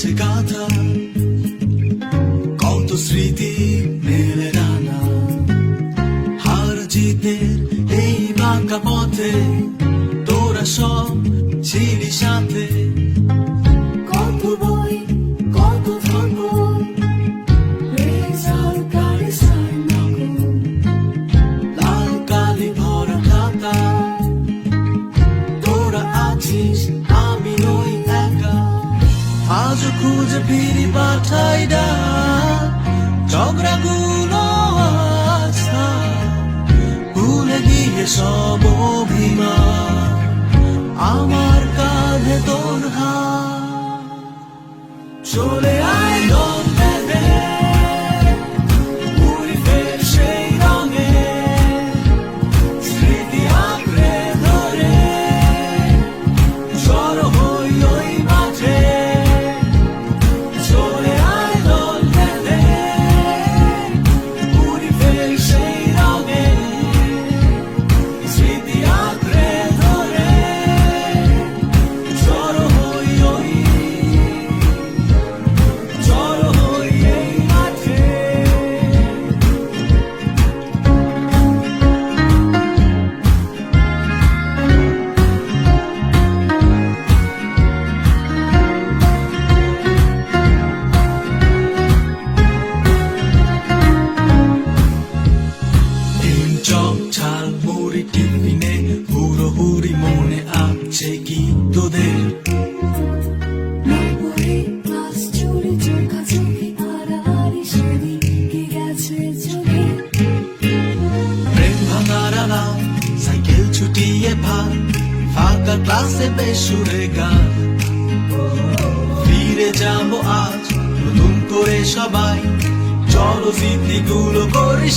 আছে গাথা কত স্মৃতি মেলে রানা হার জিতের এই বাঁকা পথে, তোরা সব ছিলি সাথে। খুঁজে ফিরি পাঠাই ডা গুলো। ভুলে গিয়ে সব অভিমান। আমার কাঁধে তোর হাত। চলে আয়। প্রেম ভাঙার আলাপ সাইকেল ছুটিয়ে ভাই ফাঁকা ক্লাসে বেসুরে গান ফিরে যাব আজ নতুন করে সবাই চলো স্মৃতিগুলো করি।